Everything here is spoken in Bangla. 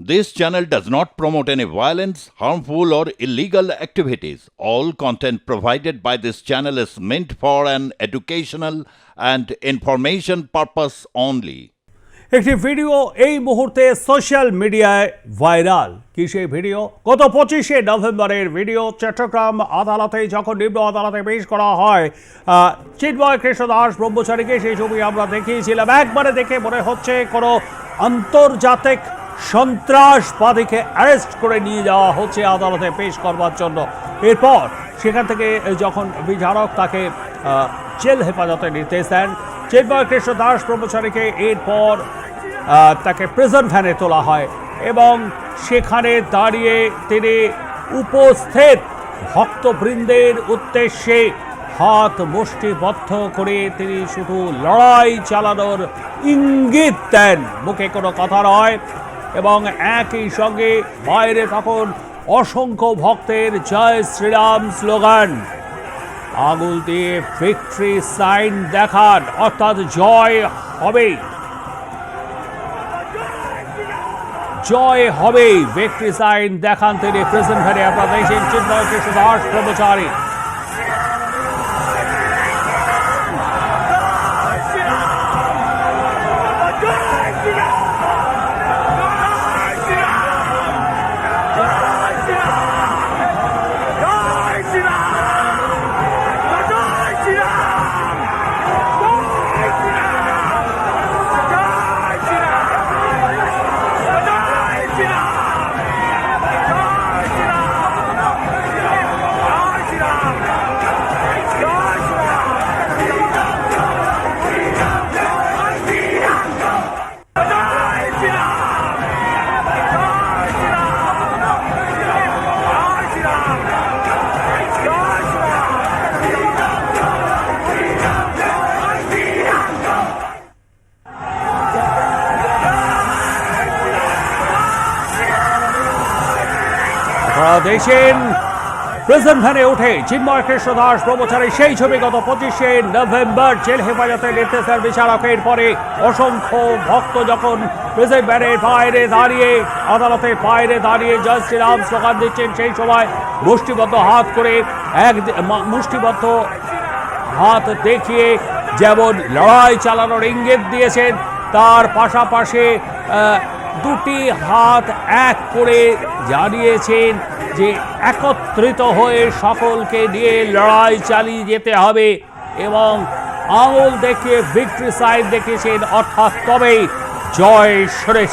This channel does not promote any violence, harmful, or illegal activities. All content provided by this channel is meant for an educational and information purpose only. একটি ভিডিও এই মুহূর্তে সোশ্যাল মিডিয়ায় ভাইরাল কি সেই ভিডিও গত পঁচিশে নভেম্বরের ভিডিও চট্টগ্রাম আদালতে যখন নিম্ন আদালতে পেশ করা হয় চিন্ময় কৃষ্ণ দাস ব্রহ্মচারীকে সেই ছবি আমরা দেখিয়েছিলাম একবারে দেখে মনে হচ্ছে কোনো আন্তর্জাতিক সন্ত্রাসবাদীকে অ্যারেস্ট করে নিয়ে যাওয়া হচ্ছে আদালতে পেশ করবার জন্য। এরপর সেখান থেকে যখন বিচারক তাকে জেল হেফাজতে নির্দেশ দেন চিন্ময় কৃষ্ণ দাস ব্রহ্মচারীকে এরপর তাকে প্রেজেন্ট ভ্যানে তোলা হয় এবং সেখানে দাঁড়িয়ে তিনি উপস্থিত ভক্তবৃন্দের উদ্দেশ্যে হাত মুষ্টিবদ্ধ করে তিনি শুধু লড়াই চালানোর ইঙ্গিত দেন। মুখে কোনো কথা নয় এবং একই সঙ্গে বাইরে তখন অসংখ্য ভক্তের জয় শ্রীরাম স্লোগান। আঙুল দিয়ে ভিক্টরি সাইন দেখান, অর্থাৎ জয় হবেই। জয় হবেই ভিক্টরি সাইন দেখান তিনি, প্রেজেন্ট ভ্যানে আপনারা দেখছেন, চিন্ময় কৃষ্ণ দাস ব্রহ্মচারী দেখছেন প্রেজেন্ট ভ্যানে উঠে চিন্ময় কৃষ্ণ দাস ব্রহ্মচারী সেই ছবি গত পঁচিশে নভেম্বর জেল হেফাজতে নির্দেশের বিচারকের পরে অসংখ্য ভক্ত যখন প্রেজেন্ট ভ্যানের বাইরে দাঁড়িয়ে আদালতের বাইরে দাঁড়িয়ে জয় শ্রীরাম স্লোগান দিচ্ছেন, সেই সময় মুষ্টিবদ্ধ হাত করে এক মুষ্টিবদ্ধ হাত দেখিয়ে যেমন লড়াই চালানোর ইঙ্গিত দিয়েছেন, তার পাশাপাশি দুটি হাত এক করে জানিয়েছেন যে একত্রিত হয়ে সকলকে নিয়ে লড়াই চালিয়ে যেতে হবে এবং আঙুল দেখে ভিক্টরি সাইড দেখেছেন, অর্থাৎ তবেই জয় সুরেশ